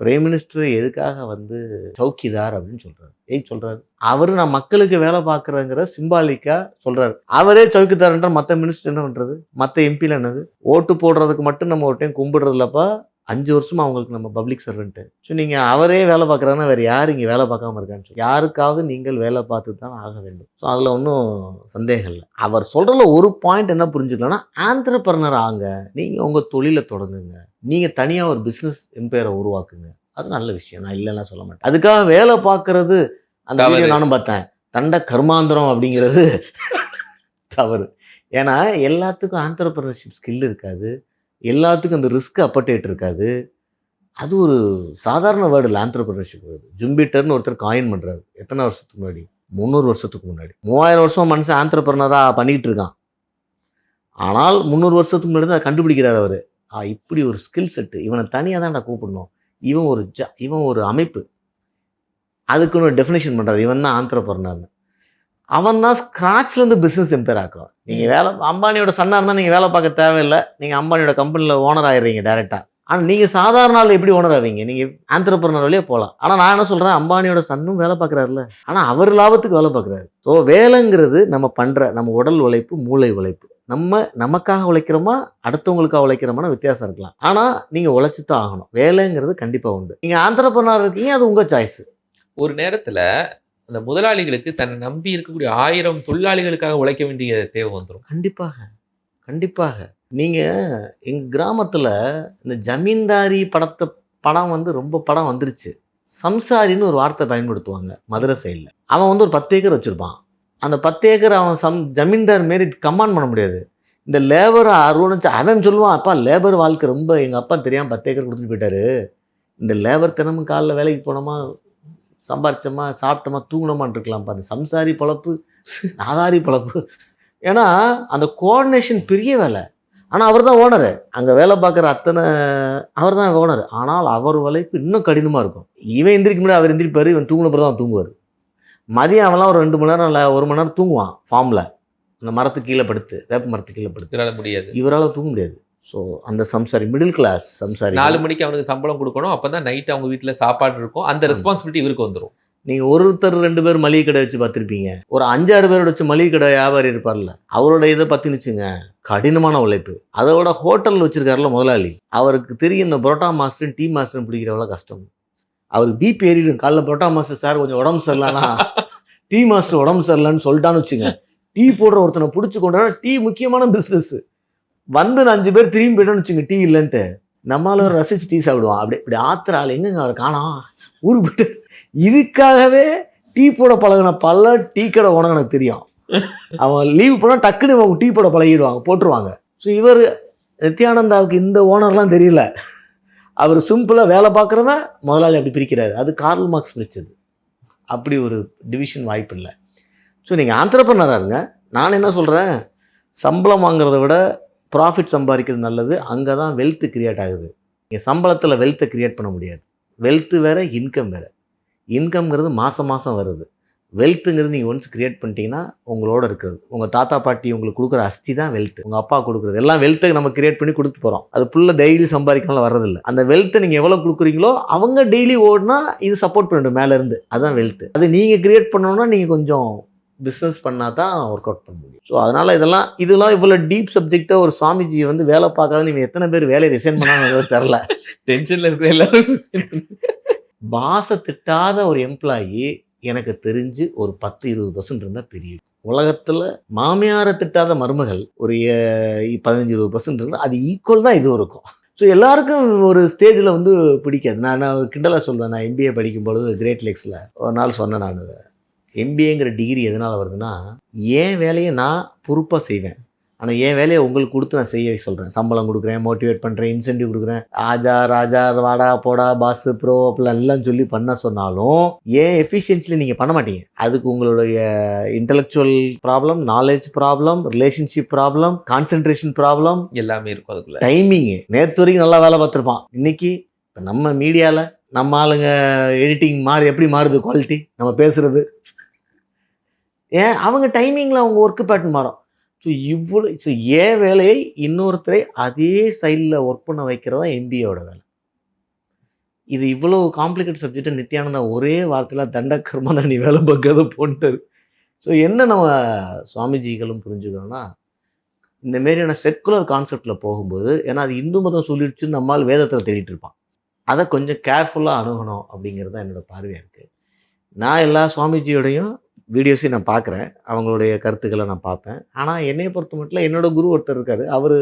Prime minister எதுக்காக வந்து சௌக்கிதார் அப்படின்னு சொல்கிறார் ஏன் சொல்கிறாரு அவர் நான் மக்களுக்கு வேலை பார்க்குறேங்கிற சிம்பாலிக்காக சொல்கிறாரு அவரே சௌக்கிதார்ன்ற மற்ற மினிஸ்டர் என்ன பண்ணுறது மற்ற எம்பியில் என்னது? ஓட்டு போடுறதுக்கு மட்டும் நம்ம ஒரு டைம் கும்பிடுறதுலப்பா அஞ்சு வருஷமா அவங்களுக்கு நம்ம பப்ளிக் சர்வெண்ட்டு ஸோ நீங்கள் அவரே வேலை பார்க்குறாங்கன்னா வேறு யார் இங்கே வேலை பார்க்காம இருக்கான்னு சொல்லி யாருக்காவது நீங்கள் வேலை பார்த்து தான் ஆக வேண்டும். ஸோ அதில் ஒன்றும் சந்தேகம் இல்லை. அவர் சொல்கிறதுல ஒரு பாயிண்ட் என்ன புரிஞ்சுக்கலாம்னா ஆந்திரப்பர்னர் ஆங்க. நீங்கள் உங்கள் தொழிலை தொடங்குங்க. நீங்கள் தனியாக ஒரு பிஸ்னஸ் எம்பையரை உருவாக்குங்க. அது நல்ல விஷயம். நான் இல்லைன்னா சொல்ல மாட்டேன். அதுக்காக வேலை பார்க்கறது அந்த. வீடியோ நானும் பார்த்தேன். தண்ட கர்மாந்திரம் அப்படிங்கிறது தவறு. ஏன்னா எல்லாத்துக்கும் ஆண்டர்பிரினர்ஷிப் ஸ்கில் இருக்காது. எல்லாத்துக்கும் அந்த ரிஸ்க் அப்பட்டேட் இருக்காது. அது ஒரு சாதாரண வேர்டு இல்லை ஆண்டர்பிரினர்ஷிப் ஜும்பிட்டர்னு ஒருத்தர் காயின் பண்ணுறாரு எத்தனை வருஷத்துக்கு முன்னாடி? முந்நூறு வருஷத்துக்கு முன்னாடி. மூவாயிரம் வருஷம் மனுஷன் ஆண்டர்பிரினராக பண்ணிகிட்டு இருக்கான். ஆனால் முந்நூறு வருஷத்துக்கு முன்னாடி தான் கண்டுபிடிக்கிறார் அவர். ஆ இப்படி ஒரு ஸ்கில் செட்டு இவனை தனியாக தான் கூப்பிடணும். இவன் ஒரு ஜ இவன் ஒரு அமைப்பு. அதுக்குன்னு டெஃபினேஷன் பண்ணுறாரு இவன் தான் ஆந்திரப்பர்னர்னு அவன் தான் ஸ்க்ராட்ச்லேருந்து பிஸ்னஸ் எம்பேர் ஆக்குறான் நீங்கள் வேலை அம்பானியோட சன்னாக இருந்தால் நீங்கள் வேலை பார்க்க தேவையில்லை. நீங்கள் அம்பானியோட கம்பெனியில் ஓனர் ஆயிடுறீங்க டேரெக்டாக ஆனால் நீங்கள் சாதாரண ஆள் எப்படி ஓனர் ஆவீங்க? நீங்கள் ஆந்திரப்பர்னர் வழியே போகலாம் ஆனால் நான் என்ன சொல்கிறேன் அம்பானியோட சன்னும் வேலை பார்க்குறாருல ஆனால் அவர் லாபத்துக்கு வேலை பார்க்குறாரு. ஸோ வேலைங்கிறது நம்ம பண்ணுற நம்ம உடல் உழைப்பு மூளை உழைப்பு. நம்ம நமக்காக உழைக்கிறோமா? அடுத்தவங்களுக்காக உழைக்கிறோமான வித்தியாசம் இருக்கலாம். ஆனால் நீங்கள் உழைச்சி தான் ஆகணும். வேலைங்கிறது கண்டிப்பாக உண்டு. நீங்கள் ஆந்திரப்பர்னர் இருக்கீங்க அது உங்கள் சாய்ஸ் ஒரு நேரத்துல அந்த முதலாளிகளுக்கு தன்னை நம்பி இருக்கக்கூடிய ஆயிரம் தொழிலாளிகளுக்காக உழைக்க வேண்டிய தேவை வந்துடும் கண்டிப்பாக கண்டிப்பாக. நீங்கள் எங்கள் கிராமத்தில் இந்த ஜமீன்தாரி படத்தை படம் வந்து ரொம்ப படம் வந்துருச்சு. சம்சாரின்னு ஒரு வார்த்தை பயன்படுத்துவாங்க மதுரை சைடில். அவன் வந்து ஒரு பத்து ஏக்கர் வச்சுருப்பான். அந்த பத்து ஏக்கர் அவன் சம் ஜமீன்தார் மாரி கமாண்ட் பண்ண முடியாது. இந்த லேபர் அருவணிச்சு அவன் சொல்லுவான் அப்பா லேபர் வாழ்க்கை ரொம்ப எங்கள் அப்பா தெரியாமல் பத்து ஏக்கர் கொடுத்துட்டு போயிட்டாரு. இந்த லேபர் தினமும் காலைல வேலைக்கு போனோமா சம்பாரிச்சோமா சாப்பிட்டோமா தூங்கினோமான் இருக்கலாம்ப்பா அந்த சம்சாரி பொழப்பு நாதாரி பொழப்பு. ஏன்னா அந்த கோஆர்டினேஷன் பெரிய வேலை. ஆனால் அவர் தான் ஓனரு அங்கே வேலை பார்க்குற அத்தனை அவர் தான் ஓனர் ஆனால் அவர் உழைப்பு இன்னும் கடினமாக இருக்கும். இவன் எந்திரிக்க முடியாது அவர் எந்திரிப்பார் இவன் தூங்கின பிறகு தான் தூங்குவார். மதியம் அவன்லாம் ஒரு ரெண்டு மணி நேரம் இல்லை ஒரு மணி நேரம் தூங்குவான் ஃபார்மில் அந்த மரத்துக்கு கீழே படுத்து வேப்ப மரத்துக்கு கீழே படுத்து. முடியாது. இவரால் தூங்க முடியாது. ஸோ அந்த சம்சாரி மிடில் கிளாஸ் சம்சாரி. நாலு மணிக்கு அவனுக்கு சம்பளம் கொடுக்கணும். அப்பதான் நைட் அவங்க வீட்டுல சாப்பாடு இருக்கும். அந்த ரெஸ்பான்சிபிலிட்டி இவருக்கு வந்துரும். நீங்கள் ஒருத்தர் ரெண்டு பேர் மளிகை கடை வச்சு பார்த்துருப்பீங்க. ஒரு அஞ்சாறு பேரோட வச்சு மளிகை கடை வியாபாரி இருப்பார்ல அவரோட இதை பற்றி வச்சுங்க கடினமான உழைப்பு. அதோட ஹோட்டல் வச்சிருக்காருல முதலாளி. அவருக்கு தெரியும் இந்த புரோட்டா மாஸ்டர் டீ மாஸ்டர் பிடிக்கிறவள கஷ்டம். அவருக்கு பிபி ஏறிடும். காலைல புரோட்டா மாஸ்டர் சார் கொஞ்சம் உடம்பு சரியில்லைனா? டீ மாஸ்டர் உடம்பு சரியில்லைன்னு சொல்லிட்டான்னு வச்சுங்க. டீ போடுற ஒருத்தனை பிடிச்சி கொண்டா டீ முக்கியமான பிஸ்னஸ் வந்து அஞ்சு பேர் திரும்பி போயிட்டோம்னு வச்சுங்க டீ இல்லைன்ட்டு. நம்மளால ஒரு ரசிச்சு டீ சாப்பிடுவான். அப்படி இப்படி ஆத்திர ஆள் எங்கங்க அவர் காணோம் ஊருக்கு போயிட்டு. இதுக்காகவே டீ போட பழகின பல டீ கடை உனக்கு எனக்கு தெரியும். அவன் லீவ் போனால் டக்குன்னு அவங்க டீ போட பழகிடுவாங்க போட்டுருவாங்க. ஸோ இவர் நித்யானந்தாவுக்கு இந்த ஓனர்லாம் தெரியல. அவர் சிம்பிளாக வேலை பார்க்குறவன் முதலாளி அப்படி பிரிக்கிறாரு. அது கார்ல் மார்க்ஸ் பிரிச்சது. அப்படி ஒரு டிவிஷன் வாய்ப்பு இல்லை. ஸோ நீங்கள் ஆந்திரப்பனராக இருங்க. நான் என்ன சொல்கிறேன் சம்பளம் வாங்குறத விட ப்ராஃபிட் சம்பாதிக்கிறது நல்லது. அங்கே தான் வெல்த்து க்ரியேட் ஆகுது. நீங்கள் சம்பளத்தில் வெல்த்தை க்ரியேட் பண்ண முடியாது. வெல்த்து வேறு இன்கம் வேறு. இன்கம்ங்கிறது மாதம் மாதம் வருது. வெல்த்துங்கிறது நீங்கள் ஒன்ஸ் க்ரியேட் பண்ணிட்டீங்கன்னா உங்களோட இருக்கிறது. உங்கள் தாத்தா பாட்டி உங்களுக்கு கொடுக்குற அஸ்தி தான் வெல்த் உங்கள் அப்பா கொடுக்குறது. எல்லாம் வெல்த்தை நம்ம கிரியேட் பண்ணி கொடுத்து போகிறோம் அது ஃபுல்லாக டெய்லி சம்பாதிக்கனால வர்றதில்ல. அந்த வெல்த்தை நீங்கள் எவ்வளோ கொடுக்குறீங்களோ அவங்க டெய்லி ஓடினா இது சப்போர்ட் பண்ணிடும் மேலேருந்து அதுதான் வெல்த் அது நீங்கள் க்ரியேட் பண்ணணும்னா நீங்கள் கொஞ்சம் பிஸ்னஸ் பண்ணால் தான் ஒர்க் அவுட் பண்ண முடியும். ஸோ அதனால் இதெல்லாம் இதெல்லாம் இவ்வளோ டீப் சப்ஜெக்டை ஒரு சுவாமிஜி வந்து வேலை பார்க்காத நீங்கள் எத்தனை பேர் வேலையை ரிசைன் பண்ணாங்க தெரில டென்ஷன்ல இருக்கிற எல்லாரும் பாசை திட்டாத ஒரு எம்ப்ளாயி எனக்கு தெரிஞ்சு ஒரு பத்து இருபது பர்சன்ட் இருந்தால் பெரிய உலகத்தில் மாமியாரை திட்டாத மருமகள் ஒரு பதினஞ்சு இருபது பர்சன்ட் இருந்தால் அது ஈக்குவல் தான் இதுவும் இருக்கும். ஸோ எல்லாருக்கும் ஒரு ஸ்டேஜில் வந்து பிடிக்காது. நான் நான் கிண்டலாக சொல்வேன். நான் எம்பிஏ படிக்கும் பொழுது கிரேட் லேக்ஸில் ஒரு நாள் சொன்னேன் நான். எம்பிஏங்கிற டிகிரி எதனால் வருதுன்னா என் வேலையை நான் பொறுப்பாக செய்வேன். ஆனால் என் வேலையை உங்களுக்கு கொடுத்து நான் செய்ய சொல்கிறேன் சம்பளம் கொடுக்குறேன் மோட்டிவேட் பண்ணுறேன் இன்சென்டிவ் கொடுக்குறேன். ஆஜா ராஜா வாடா போடா பாஸ் ப்ரோ அப்படிலாம் எல்லாம் சொல்லி பண்ண சொன்னாலும் ஏன் எஃபிஷியன்சியில் நீங்கள் பண்ண மாட்டீங்க. அதுக்கு உங்களுடைய intellectual problem knowledge problem relationship problem concentration problem எல்லாமே இருக்கும் அதுக்குள்ள. டைமிங்கு நேற்று வரைக்கும் நல்லா வேலை பார்த்துருப்பான். இன்னைக்கு இப்போ நம்ம மீடியாவில் நம்ம ஆளுங்க எடிட்டிங் மாறி எப்படி மாறுது? குவாலிட்டி நம்ம பேசுறது. ஏன்? அவங்க டைமிங்கில் அவங்க ஒர்க்கு பேட்டர்ன் மாறும். ஸோ இவ்வளோ ஸோ ஏன் வேலையை இன்னொருத்தரை அதே சைடில் ஒர்க் பண்ண வைக்கிறது தான் எம்பிஏவோட வேலை? இது இவ்வளோ காம்ப்ளிகேட் சப்ஜெக்ட்டு நித்யானந்தா ஒரே வார்த்தையில் தண்ட கர்மந்தா நீ வேலை பார்க்காத போன்ட்டாரு. ஸோ என்ன நம்ம சுவாமிஜிகளும் புரிஞ்சுக்கணும்னா இந்த மாரியான செக்குலர் கான்செப்டில் போகும்போது ஏன்னா அது இந்து மதம் சொல்லிடுச்சுன்னு நம்மால் வேதத்தில் தேடிட்டு இருப்பான். அதை கொஞ்சம் கேர்ஃபுல்லாக அணுகணும் அப்படிங்கிறது தான் என்னோட பார்வையாக இருக்குது நான் எல்லா சுவாமிஜியோடையும் வீடியோஸையும் நான் பார்க்குறேன். அவங்களுடைய கருத்துக்களை நான் பார்ப்பேன். ஆனால் என்னைய பொறுத்த மட்டும் என்னோட குரு ஒருத்தர் இருக்கார். அவர்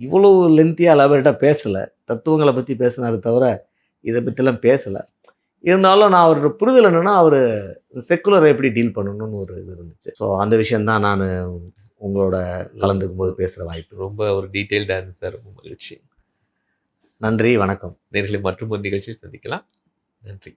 இவ்வளோ லென்த்தியாக அலபரேட்டாக பேசலை. தத்துவங்களை பற்றி பேசினாரு தவிர இதை பற்றிலாம் பேசலை. இருந்தாலும் நான் அவரோட புரிதல் என்னென்னா அவர் செக்குலரை எப்படி டீல் பண்ணணும்னு ஒரு இது இருந்துச்சு. ஸோ அந்த விஷயந்தான் நான் உங்களோட கலந்துக்கும் போது பேசுகிற வாய்ப்பு. ரொம்ப ஒரு டீட்டெயில்டு ஆன்சர் ரொம்ப மகிழ்ச்சி. நன்றி வணக்கம். நேர்களை மற்றும் ஒரு நிகழ்ச்சியை சந்திக்கலாம். நன்றி.